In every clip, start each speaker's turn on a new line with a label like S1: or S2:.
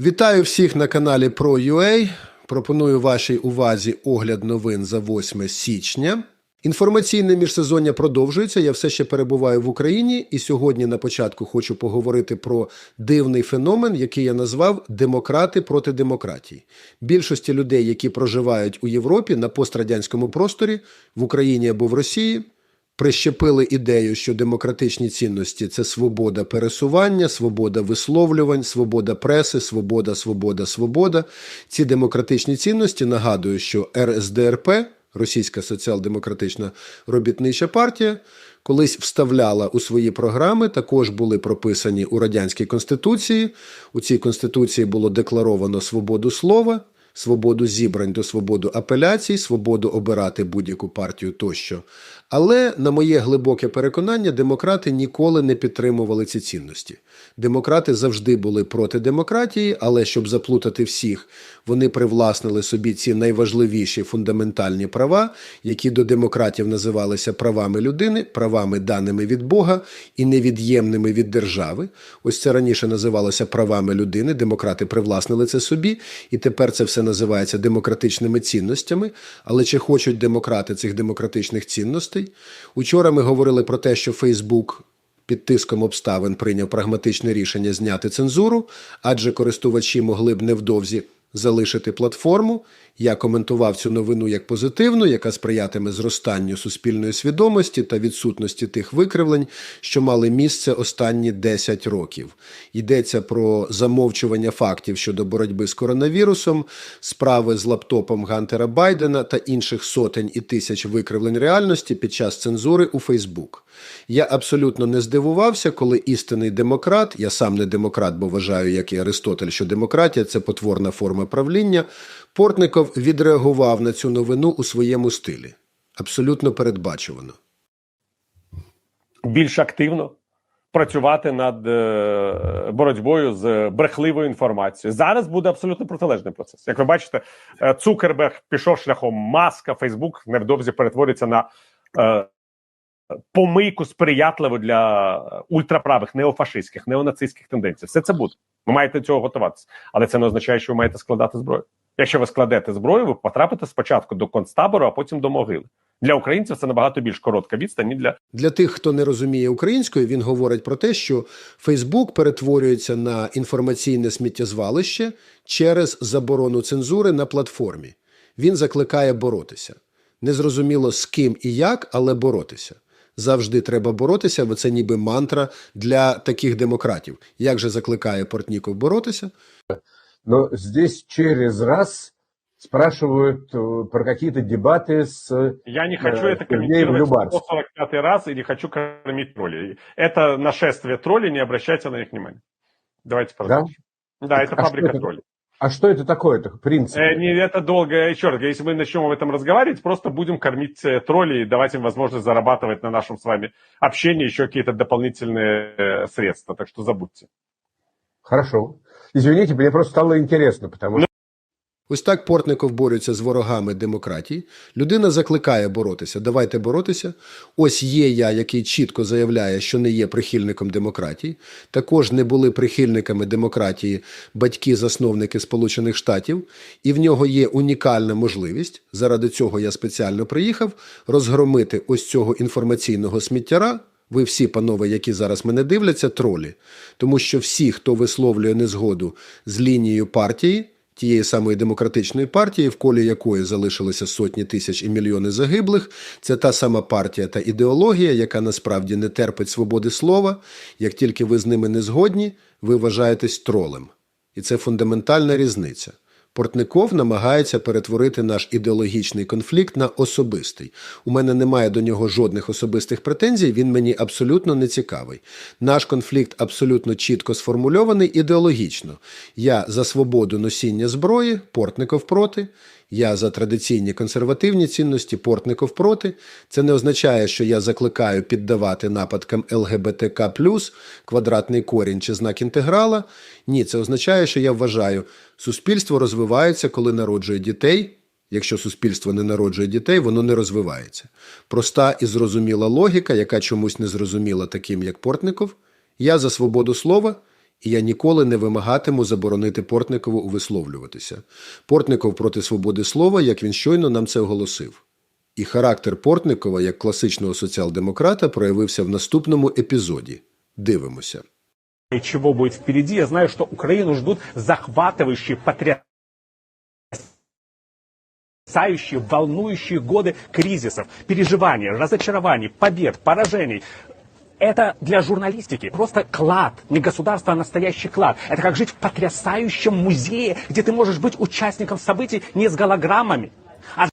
S1: Вітаю всіх на каналі ProUA. Пропоную вашій увазі огляд новин за 8 січня. Інформаційне міжсезоння продовжується. Я все ще перебуваю в Україні, і сьогодні на початку хочу поговорити про дивний феномен, який я назвав демократи проти демократії. Більшості людей, які проживають у Європі на пострадянському просторі, в Україні або в Росії, прищепили ідею, що демократичні цінності це свобода пересування, свобода висловлювань, свобода преси, свобода, свобода, свобода. Ці демократичні цінності нагадую, що РСДРП, Російська соціал-демократична робітнича партія, колись вставляла у свої програми, також були прописані у радянській конституції. У цій конституції було декларовано свободу слова свободу зібрань до свободу апеляцій, свободу обирати будь-яку партію тощо. Але, на моє глибоке переконання, демократи ніколи не підтримували ці цінності. Демократи завжди були проти демократії, але щоб заплутати всіх, вони привласнили собі ці найважливіші фундаментальні права, які до демократів називалися правами людини, правами даними від Бога і невід'ємними від держави. Ось це раніше називалося правами людини. Демократи привласнили це собі, і тепер це все називається демократичними цінностями. Але чи хочуть демократи цих демократичних цінностей? Учора ми говорили про те, що Фейсбук під тиском обставин прийняв прагматичне рішення зняти цензуру, адже користувачі могли б невдовзі залишити платформу. Я коментував цю новину як позитивну, яка сприятиме зростанню суспільної свідомості та відсутності тих викривлень, що мали місце останні 10 років. Йдеться про замовчування фактів щодо боротьби з коронавірусом, справи з лаптопом Гантера Байдена та інших сотень і тисяч викривлень реальності під час цензури у Фейсбук. Я абсолютно не здивувався, коли істинний демократ, я сам не демократ, бо вважаю, як і Аристотель, що демократія це потворна форма правління. Портников відреагував на цю новину у своєму стилі. Абсолютно передбачувано.
S2: більш активно працювати над е, боротьбою з брехливою інформацією. Зараз буде абсолютно протилежний процес. Як ви бачите, е, Цукерберг пішов шляхом маска, Фейсбук невдовзі перетвориться на е, помийку сприятливу для ультраправих, неофашистських, неонацистських тенденцій. Все це буде. Ви маєте цього готуватися, але це не означає, що ви маєте складати зброю. Якщо ви складете зброю, ви потрапите спочатку до концтабору, а потім до могили. Для українців це набагато більш коротка відстань для
S1: Для тих, хто не розуміє українською, він говорить про те, що Фейсбук перетворюється на інформаційне сміттєзвалище через заборону цензури на платформі. Він закликає боротися. Незрозуміло з ким і як, але боротися. Завжди треба боротися, бо це ніби мантра для таких демократів. Як же закликає Портніков боротися?
S3: Но здесь через раз спрашивают э, про какие-то дебаты с...
S2: Я не хочу
S3: Э,
S2: это
S3: Сергей
S2: комментировать
S3: Влюбарский.
S2: 145 раз и не хочу кормить троллей. Это нашествие троллей, не обращайте на них внимания. Давайте продолжим. Да, это
S3: А
S2: фабрика
S3: что это?
S2: троллей.
S3: А что это такое-то, в принципе?
S2: Э, не, это долго, еще раз, если мы начнем об этом разговаривать, просто будем кормить э, троллей и давать им возможность зарабатывать на нашем с вами общении еще какие-то дополнительные э, средства. Так что забудьте.
S3: Хорошо. Извините, мне просто стало интересно, потому что
S1: Ось так Портников бореться з ворогами демократії. Людина закликає боротися. Давайте боротися. Ось є я, який чітко заявляє, що не є прихильником демократії. Також не були прихильниками демократії батьки-засновники Сполучених Штатів, і в нього є унікальна можливість. Заради цього я спеціально приїхав розгромити ось цього інформаційного сміттяра. Ви всі, панове, які зараз мене дивляться, тролі. Тому що всі, хто висловлює незгоду з лінією партії, тієї самої демократичної партії, в колі якої залишилося сотні тисяч і мільйони загиблих, це та сама партія та ідеологія, яка насправді не терпить свободи слова. Як тільки ви з ними не згодні, ви вважаєтесь тролем. І це фундаментальна різниця. Портников намагається перетворити наш ідеологічний конфлікт на особистий. У мене немає до нього жодних особистих претензій, він мені абсолютно не цікавий. Наш конфлікт абсолютно чітко сформульований ідеологічно. Я за свободу носіння зброї, Портников проти. Я за традиційні консервативні цінності, Портников проти. Це не означає, що я закликаю піддавати нападкам ЛГБТК, квадратний корінь чи знак інтеграла. Ні, це означає, що я вважаю, суспільство розвивається, коли народжує дітей. Якщо суспільство не народжує дітей, воно не розвивається. Проста і зрозуміла логіка, яка чомусь не зрозуміла таким, як Портников. Я за свободу слова, І я ніколи не вимагатиму заборонити Портникову висловлюватися. Портников проти свободи слова, як він щойно нам це оголосив. І характер Портникова як класичного соціал-демократа проявився в наступному епізоді. Дивимося.
S4: и чего будет впереди. Я знаю, что Украину ждут захватывающие, потрясающие, волнующие годы кризисов, переживаний, разочарований, побед, поражений Это для журналистики просто клад, не государство, а настоящий клад. Это как жить в потрясающем музее, где ты можешь быть участником событий не с голограммами, а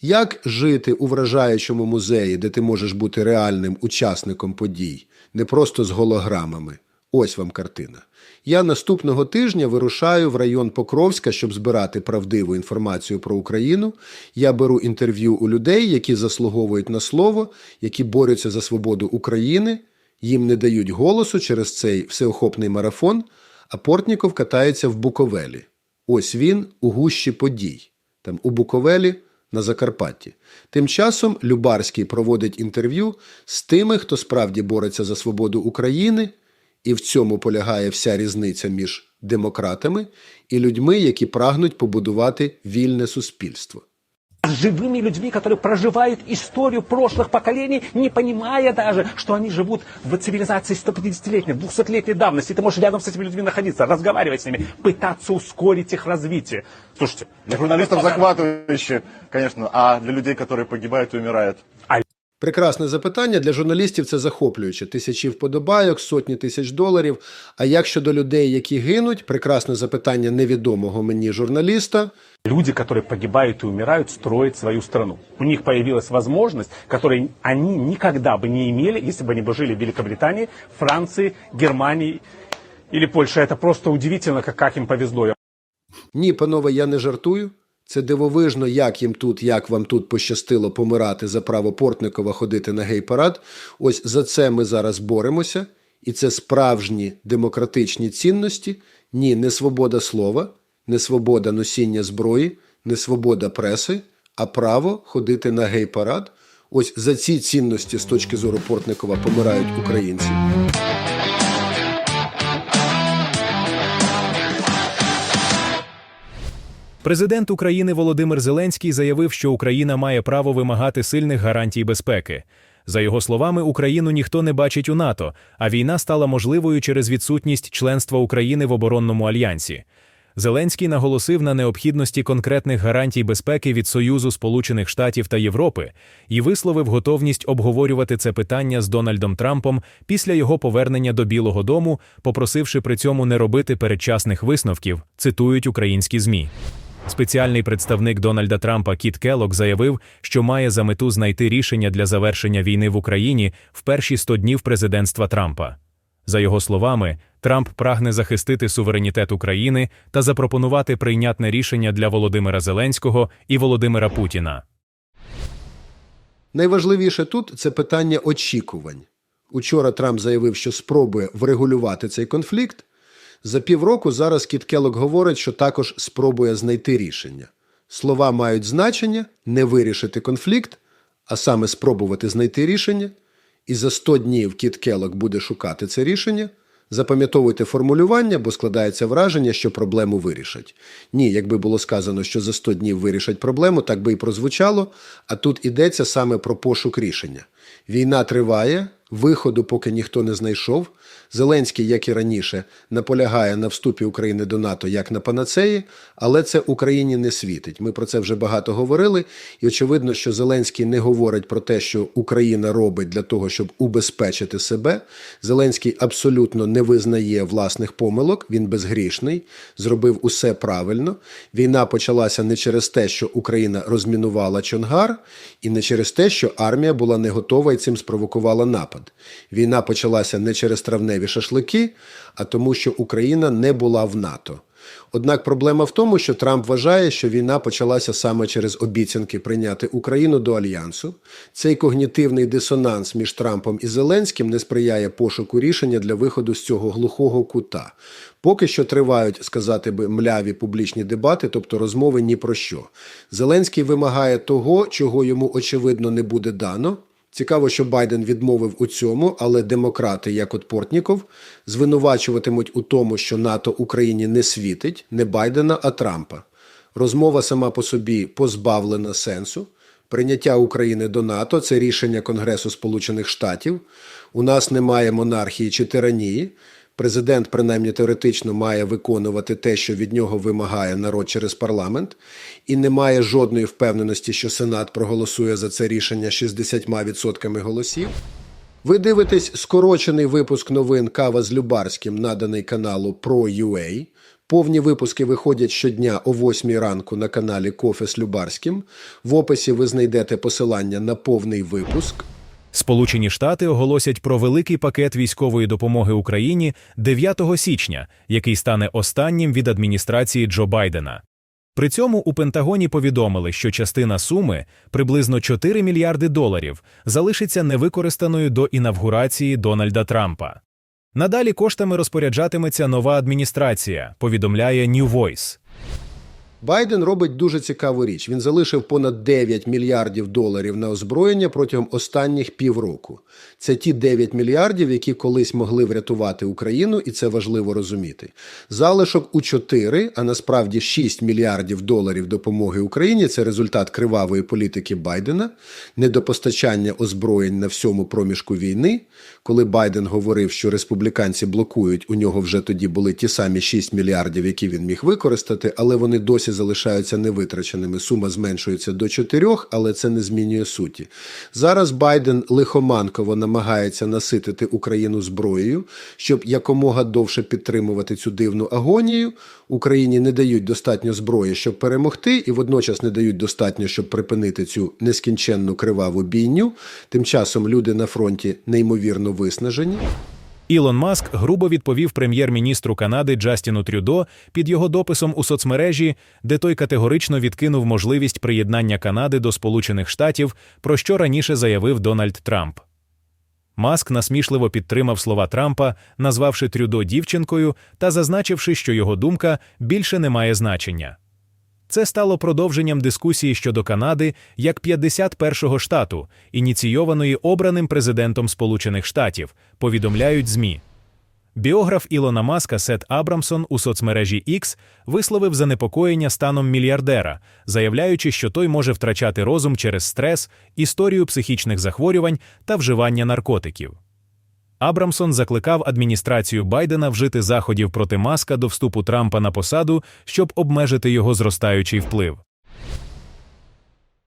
S1: Як жити у вражаючому музеї, де ти можеш бути реальним учасником подій, не просто з голограмами? Ось вам картина. Я наступного тижня вирушаю в район Покровська, щоб збирати правдиву інформацію про Україну. Я беру інтерв'ю у людей, які заслуговують на слово, які борються за свободу України. Їм не дають голосу через цей всеохопний марафон, а Портніков катається в Буковелі. Ось він у гущі подій. Там у Буковелі на Закарпатті. Тим часом Любарський проводить інтерв'ю з тими, хто справді бореться за свободу України, і в цьому полягає вся різниця між демократами і людьми, які прагнуть побудувати вільне суспільство.
S4: с живыми людьми, которые проживают историю прошлых поколений, не понимая даже, что они живут в цивилизации 150-летней, 200-летней давности. Ты можешь рядом с этими людьми находиться, разговаривать с ними, пытаться ускорить их развитие. Слушайте,
S5: Для журналистов захватывающе, конечно, а для людей, которые погибают и умирают.
S1: Прекрасне запитання для журналістів це захоплююче. Тисячі вподобайок, сотні тисяч доларів. А як щодо людей, які гинуть, прекрасне запитання невідомого мені журналіста.
S4: люди, которые погибают и умирают, строят свою страну. У них появилась возможность, которой они никогда бы не имели, если бы они бы жили в Великобритании, Франции, Германии или Польше. Это просто удивительно, как, как им повезло.
S1: Ні, панове, я не жартую. Це дивовижно, як їм тут, як вам тут пощастило помирати за право Портникова ходити на гей-парад. Ось за це ми зараз боремося. І це справжні демократичні цінності. Ні, не свобода слова, не свобода носіння зброї, не свобода преси, а право ходити на гей-парад. Ось за ці цінності з точки зору Портникова помирають українці.
S6: Президент України Володимир Зеленський заявив, що Україна має право вимагати сильних гарантій безпеки. За його словами, Україну ніхто не бачить у НАТО, а війна стала можливою через відсутність членства України в оборонному альянсі. Зеленський наголосив на необхідності конкретних гарантій безпеки від Союзу Сполучених Штатів та Європи і висловив готовність обговорювати це питання з Дональдом Трампом після його повернення до Білого Дому, попросивши при цьому не робити передчасних висновків, цитують українські ЗМІ. Спеціальний представник Дональда Трампа Кіт Келлог заявив, що має за мету знайти рішення для завершення війни в Україні в перші 100 днів президентства Трампа. За його словами, Трамп прагне захистити суверенітет України та запропонувати прийнятне рішення для Володимира Зеленського і Володимира Путіна.
S1: Найважливіше тут це питання очікувань. Учора Трамп заявив, що спробує врегулювати цей конфлікт. За півроку зараз Кіт Келлог говорить, що також спробує знайти рішення. Слова мають значення не вирішити конфлікт, а саме спробувати знайти рішення. І за 100 днів Кіт Келлог буде шукати це рішення. Запам'ятовуйте формулювання, бо складається враження, що проблему вирішать. Ні, якби було сказано, що за 100 днів вирішать проблему, так би і прозвучало. А тут йдеться саме про пошук рішення. Війна триває, виходу поки ніхто не знайшов. Зеленський, як і раніше, наполягає на вступі України до НАТО як на панацеї, але це Україні не світить. Ми про це вже багато говорили, і очевидно, що Зеленський не говорить про те, що Україна робить для того, щоб убезпечити себе. Зеленський абсолютно не визнає власних помилок, він безгрішний, зробив усе правильно. Війна почалася не через те, що Україна розмінувала Чонгар, і не через те, що армія була не готова і цим спровокувала напад. Війна почалася не через травневі шашлики, а тому, що Україна не була в НАТО. Однак проблема в тому, що Трамп вважає, що війна почалася саме через обіцянки прийняти Україну до альянсу. Цей когнітивний дисонанс між Трампом і Зеленським не сприяє пошуку рішення для виходу з цього глухого кута. Поки що тривають, сказати би, мляві публічні дебати, тобто розмови ні про що. Зеленський вимагає того, чого йому очевидно не буде дано. Цікаво, що Байден відмовив у цьому, але демократи, як от Портніков, звинувачуватимуть у тому, що НАТО Україні не світить не Байдена, а Трампа. Розмова сама по собі позбавлена сенсу. Прийняття України до НАТО це рішення Конгресу Сполучених Штатів. У нас немає монархії чи тиранії. Президент, принаймні теоретично, має виконувати те, що від нього вимагає народ через парламент, і немає жодної впевненості, що Сенат проголосує за це рішення 60% голосів. Ви дивитесь скорочений випуск новин Кава з Любарським, наданий каналу Pro.ua. Повні випуски виходять щодня о 8 ранку на каналі Кофе з Любарським. В описі ви знайдете посилання на повний випуск.
S6: Сполучені Штати оголосять про великий пакет військової допомоги Україні 9 січня, який стане останнім від адміністрації Джо Байдена. При цьому у Пентагоні повідомили, що частина суми, приблизно 4 мільярди доларів, залишиться невикористаною до інавгурації Дональда Трампа. Надалі коштами розпоряджатиметься нова адміністрація, повідомляє New Voice.
S1: Байден робить дуже цікаву річ. Він залишив понад 9 мільярдів доларів на озброєння протягом останніх півроку. Це ті 9 мільярдів, які колись могли врятувати Україну, і це важливо розуміти. Залишок у 4, а насправді 6 мільярдів доларів допомоги Україні це результат кривавої політики Байдена, недопостачання озброєнь на всьому проміжку війни. Коли Байден говорив, що республіканці блокують, у нього вже тоді були ті самі 6 мільярдів, які він міг використати, але вони досі залишаються невитраченими. Сума зменшується до 4, але це не змінює суті. Зараз Байден лихоманково намагається наситити Україну зброєю, щоб якомога довше підтримувати цю дивну агонію. Україні не дають достатньо зброї, щоб перемогти, і водночас не дають достатньо, щоб припинити цю нескінченну криваву бійню. Тим часом люди на фронті неймовірно виснажені.
S6: Ілон Маск грубо відповів прем'єр-міністру Канади Джастіну Трюдо під його дописом у соцмережі, де той категорично відкинув можливість приєднання Канади до Сполучених Штатів, про що раніше заявив Дональд Трамп. Маск насмішливо підтримав слова Трампа, назвавши Трюдо дівчинкою та зазначивши, що його думка більше не має значення. Це стало продовженням дискусії щодо Канади як 51-го штату, ініційованої обраним президентом Сполучених Штатів, повідомляють ЗМІ. Біограф Ілона Маска Сет Абрамсон у соцмережі X висловив занепокоєння станом мільярдера, заявляючи, що той може втрачати розум через стрес, історію психічних захворювань та вживання наркотиків. Абрамсон закликав адміністрацію Байдена вжити заходів проти Маска до вступу Трампа на посаду, щоб обмежити його зростаючий вплив.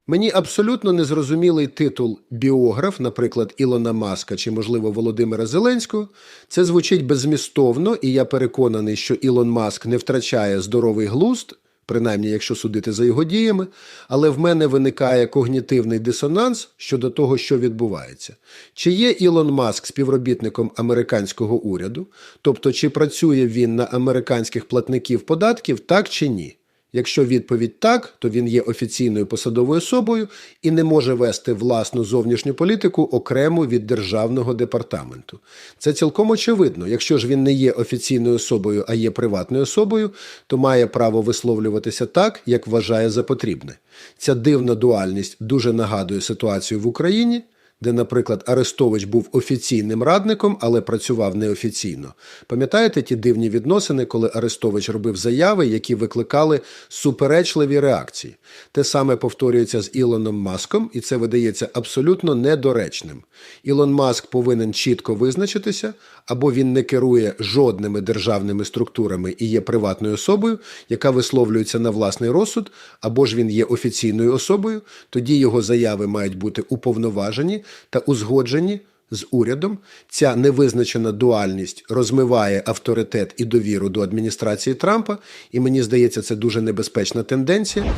S1: Мені абсолютно незрозумілий титул біограф, наприклад, Ілона Маска чи, можливо, Володимира Зеленського. Це звучить беззмістовно, і я переконаний, що Ілон Маск не втрачає здоровий глузд, принаймні, якщо судити за його діями, але в мене виникає когнітивний дисонанс щодо того, що відбувається. Чи є Ілон Маск співробітником американського уряду, тобто чи працює він на американських платників податків, так чи ні? Якщо відповідь так, то він є офіційною посадовою особою і не може вести власну зовнішню політику окремо від державного департаменту. Це цілком очевидно. Якщо ж він не є офіційною особою, а є приватною особою, то має право висловлюватися так, як вважає за потрібне. Ця дивна дуальність дуже нагадує ситуацію в Україні де, наприклад, Арестович був офіційним радником, але працював неофіційно. Пам'ятаєте ті дивні відносини, коли Арестович робив заяви, які викликали суперечливі реакції? Те саме повторюється з Ілоном Маском, і це видається абсолютно недоречним. Ілон Маск повинен чітко визначитися, або він не керує жодними державними структурами і є приватною особою, яка висловлюється на власний розсуд, або ж він є офіційною особою, тоді його заяви мають бути уповноважені та узгоджені з урядом. Ця невизначена дуальність розмиває авторитет і довіру до адміністрації Трампа, і мені здається, це дуже небезпечна тенденція.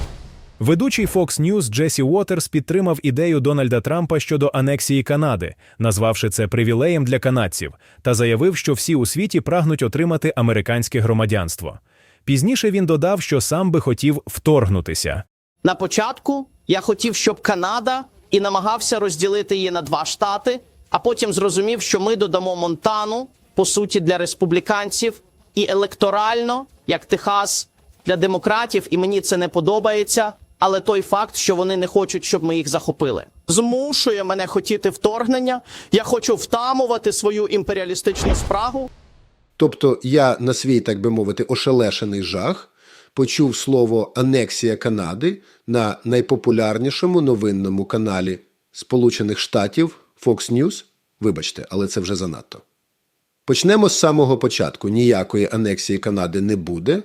S6: Ведучий Fox News Джесі Уотерс підтримав ідею Дональда Трампа щодо анексії Канади, назвавши це привілеєм для канадців, та заявив, що всі у світі прагнуть отримати американське громадянство. Пізніше він додав, що сам би хотів вторгнутися.
S7: На початку я хотів, щоб Канада і намагався розділити її на два штати, а потім зрозумів, що ми додамо Монтану, по суті, для республіканців, і електорально, як Техас, для демократів, і мені це не подобається. Але той факт, що вони не хочуть, щоб ми їх захопили. змушує мене хотіти вторгнення. Я хочу втамувати свою імперіалістичну спрагу.
S1: Тобто я на свій, так би мовити, ошелешений жах почув слово анексія Канади на найпопулярнішому новинному каналі Сполучених Штатів Fox News. Вибачте, але це вже занадто. Почнемо з самого початку. Ніякої анексії Канади не буде.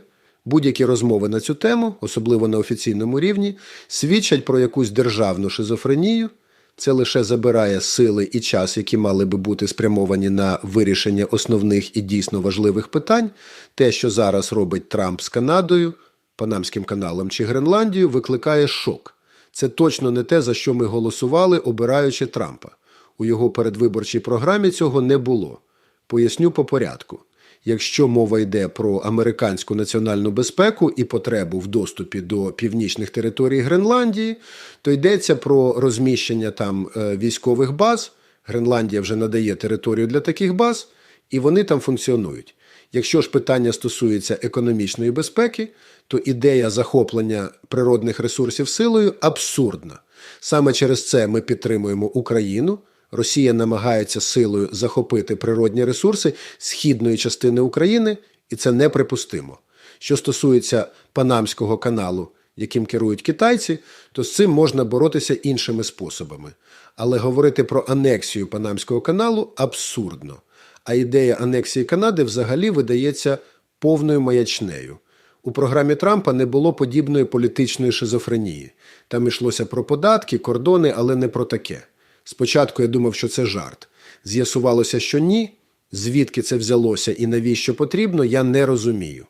S1: Будь-які розмови на цю тему, особливо на офіційному рівні, свідчать про якусь державну шизофренію. Це лише забирає сили і час, які мали би бути спрямовані на вирішення основних і дійсно важливих питань. Те, що зараз робить Трамп з Канадою, Панамським каналом чи Гренландією, викликає шок. Це точно не те, за що ми голосували, обираючи Трампа. У його передвиборчій програмі цього не було. Поясню по порядку. Якщо мова йде про американську національну безпеку і потребу в доступі до північних територій Гренландії, то йдеться про розміщення там е, військових баз. Гренландія вже надає територію для таких баз, і вони там функціонують. Якщо ж питання стосується економічної безпеки, то ідея захоплення природних ресурсів силою абсурдна. Саме через це ми підтримуємо Україну. Росія намагається силою захопити природні ресурси східної частини України, і це неприпустимо. Що стосується Панамського каналу, яким керують китайці, то з цим можна боротися іншими способами. Але говорити про анексію Панамського каналу абсурдно. А ідея анексії Канади взагалі видається повною маячнею. У програмі Трампа не було подібної політичної шизофренії. Там йшлося про податки, кордони, але не про таке. Спочатку я думав, що це жарт. З'ясувалося, що ні. Звідки це взялося і навіщо потрібно, я не розумію.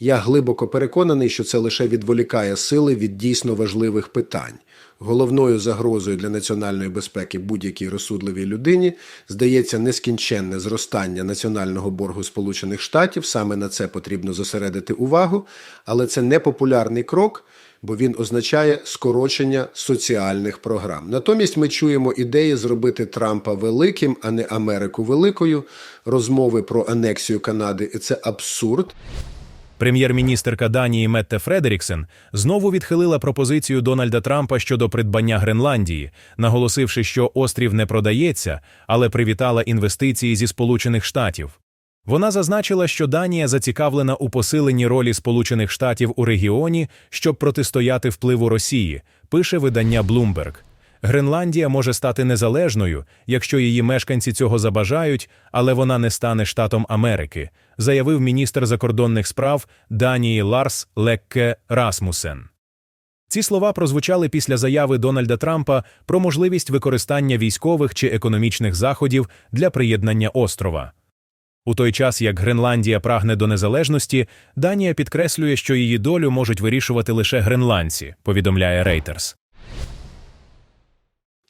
S1: Я глибоко переконаний, що це лише відволікає сили від дійсно важливих питань. Головною загрозою для національної безпеки будь-якій розсудливій людині здається нескінченне зростання національного боргу Сполучених Штатів. Саме на це потрібно зосередити увагу, але це непопулярний крок, бо він означає скорочення соціальних програм. Натомість ми чуємо ідеї зробити Трампа великим, а не Америку великою, розмови про анексію Канади, і це абсурд.
S6: Прем'єр-міністерка Данії Метте Фредеріксен знову відхилила пропозицію Дональда Трампа щодо придбання Гренландії, наголосивши, що острів не продається, але привітала інвестиції зі Сполучених Штатів. Вона зазначила, що Данія зацікавлена у посиленні ролі Сполучених Штатів у регіоні, щоб протистояти впливу Росії, пише видання Bloomberg. Гренландія може стати незалежною, якщо її мешканці цього забажають, але вона не стане штатом Америки, заявив міністр закордонних справ Данії Ларс Лекке Расмусен. Ці слова прозвучали після заяви Дональда Трампа про можливість використання військових чи економічних заходів для приєднання острова. У той час, як Гренландія прагне до незалежності, Данія підкреслює, що її долю можуть вирішувати лише гренландці, повідомляє Reuters.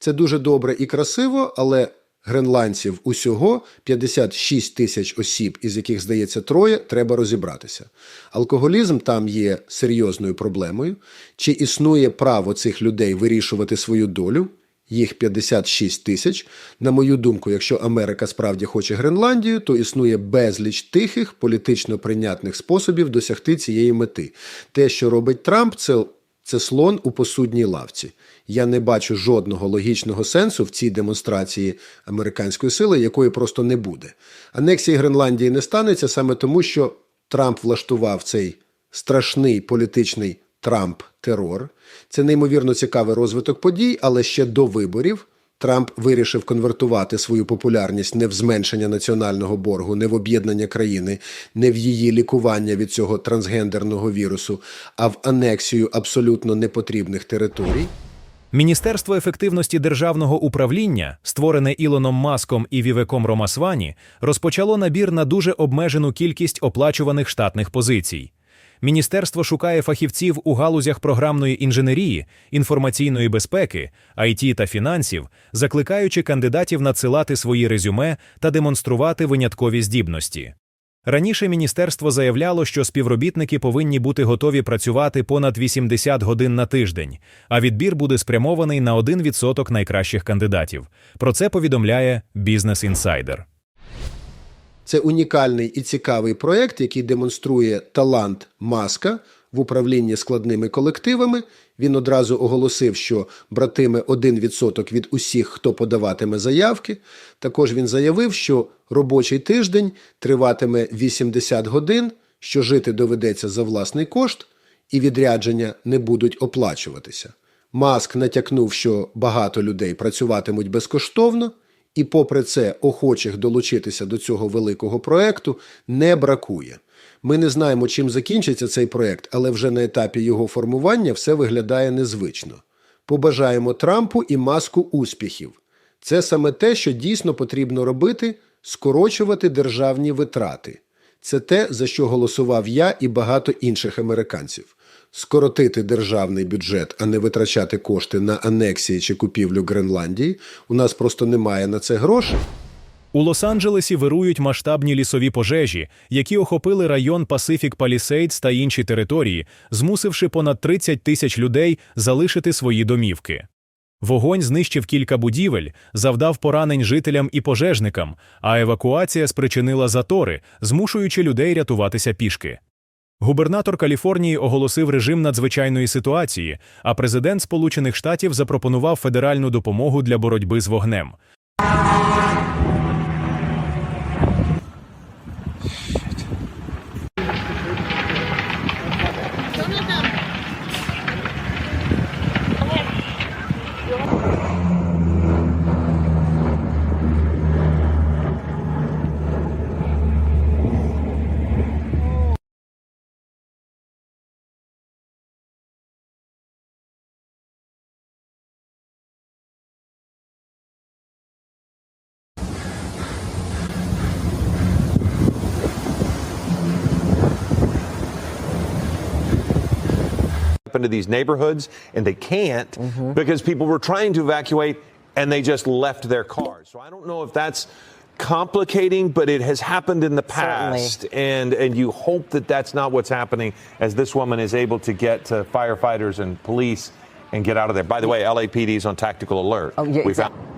S1: Це дуже добре і красиво, але гренландців усього 56 тисяч осіб, із яких, здається, троє, треба розібратися. Алкоголізм там є серйозною проблемою. Чи існує право цих людей вирішувати свою долю? Їх 56 тисяч. На мою думку, якщо Америка справді хоче Гренландію, то існує безліч тихих, політично прийнятних способів досягти цієї мети. Те, що робить Трамп, це це слон у посудній лавці. Я не бачу жодного логічного сенсу в цій демонстрації американської сили, якої просто не буде. Анексії Гренландії не станеться саме тому, що Трамп влаштував цей страшний політичний Трамп-терор. Це неймовірно цікавий розвиток подій, але ще до виборів. Трамп вирішив конвертувати свою популярність не в зменшення національного боргу, не в об'єднання країни, не в її лікування від цього трансгендерного вірусу, а в анексію абсолютно непотрібних територій.
S6: Міністерство ефективності державного управління, створене Ілоном Маском і Вівеком Ромасвані, розпочало набір на дуже обмежену кількість оплачуваних штатних позицій. Міністерство шукає фахівців у галузях програмної інженерії, інформаційної безпеки, IT та фінансів, закликаючи кандидатів надсилати свої резюме та демонструвати виняткові здібності. Раніше міністерство заявляло, що співробітники повинні бути готові працювати понад 80 годин на тиждень, а відбір буде спрямований на 1% найкращих кандидатів. Про це повідомляє Business Insider.
S1: Це унікальний і цікавий проєкт, який демонструє талант Маска в управлінні складними колективами. Він одразу оголосив, що братиме 1% від усіх, хто подаватиме заявки. Також він заявив, що робочий тиждень триватиме 80 годин, що жити доведеться за власний кошт, і відрядження не будуть оплачуватися. Маск натякнув, що багато людей працюватимуть безкоштовно, і, попри це, охочих долучитися до цього великого проекту не бракує. Ми не знаємо, чим закінчиться цей проект, але вже на етапі його формування все виглядає незвично. Побажаємо Трампу і маску успіхів. Це саме те, що дійсно потрібно робити скорочувати державні витрати. Це те, за що голосував я і багато інших американців. Скоротити державний бюджет, а не витрачати кошти на анексії чи купівлю Гренландії. У нас просто немає на це грошей.
S6: У Лос-Анджелесі вирують масштабні лісові пожежі, які охопили район Пасифік Палісейдс та інші території, змусивши понад 30 тисяч людей залишити свої домівки. Вогонь знищив кілька будівель, завдав поранень жителям і пожежникам, а евакуація спричинила затори, змушуючи людей рятуватися пішки. Губернатор Каліфорнії оголосив режим надзвичайної ситуації, а президент Сполучених Штатів запропонував федеральну допомогу для боротьби з вогнем.
S8: Into these neighborhoods and they can't mm-hmm. because people were trying to evacuate and they just left their cars. So I don't know if that's complicating, but it has happened in the past, and and you hope that that's not what's happening as this woman is able to get to firefighters and police and get out of there. By the way, LAPD is on tactical alert.
S9: Oh, yeah,
S8: we
S9: exact-
S8: found.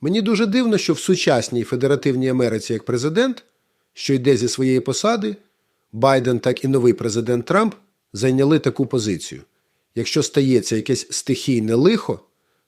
S1: Мені дуже дивно, що в сучасній федеративній Америці як президент, що йде зі своєї посади, Байден, так і новий президент Трамп зайняли таку позицію. Якщо стається якесь стихійне лихо,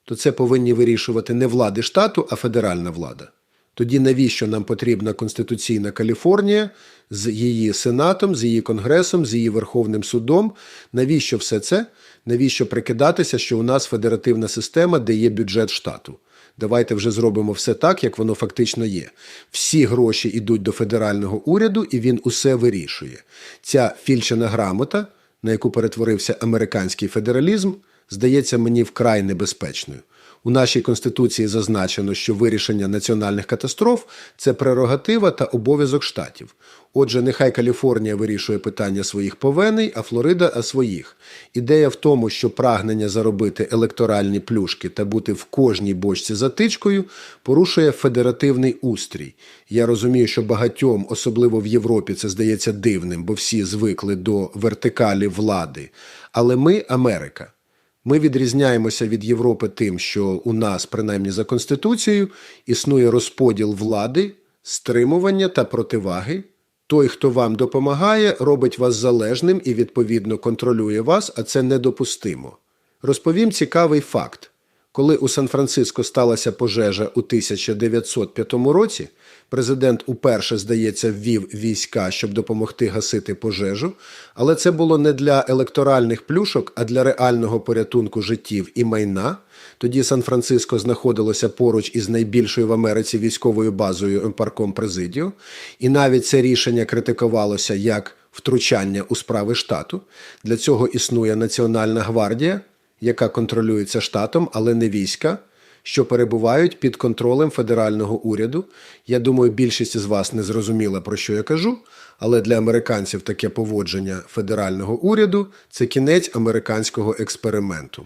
S1: то це повинні вирішувати не влади штату, а федеральна влада. Тоді навіщо нам потрібна конституційна Каліфорнія з її сенатом, з її конгресом, з її Верховним судом? Навіщо все це? Навіщо прикидатися, що у нас федеративна система, де є бюджет штату? Давайте вже зробимо все так, як воно фактично є. Всі гроші йдуть до федерального уряду, і він усе вирішує. Ця фільчена грамота, на яку перетворився американський федералізм, здається мені вкрай небезпечною. У нашій конституції зазначено, що вирішення національних катастроф це прерогатива та обов'язок штатів. Отже, нехай Каліфорнія вирішує питання своїх повеней, а Флорида своїх. Ідея в тому, що прагнення заробити електоральні плюшки та бути в кожній бочці затичкою порушує федеративний устрій. Я розумію, що багатьом, особливо в Європі, це здається дивним, бо всі звикли до вертикалі влади. Але ми Америка. Ми відрізняємося від Європи тим, що у нас, принаймні за Конституцією, існує розподіл влади, стримування та противаги. Той, хто вам допомагає, робить вас залежним і відповідно контролює вас, а це недопустимо. Розповім цікавий факт. Коли у Сан-Франциско сталася пожежа у 1905 році, президент уперше, здається, ввів війська, щоб допомогти гасити пожежу, але це було не для електоральних плюшок, а для реального порятунку життів і майна. Тоді Сан-Франциско знаходилося поруч із найбільшою в Америці військовою базою парком Президіо, і навіть це рішення критикувалося як втручання у справи штату. Для цього існує Національна гвардія, яка контролюється штатом, але не війська, що перебувають під контролем федерального уряду. Я думаю, більшість із вас не зрозуміла, про що я кажу, але для американців таке поводження федерального уряду це кінець американського експерименту.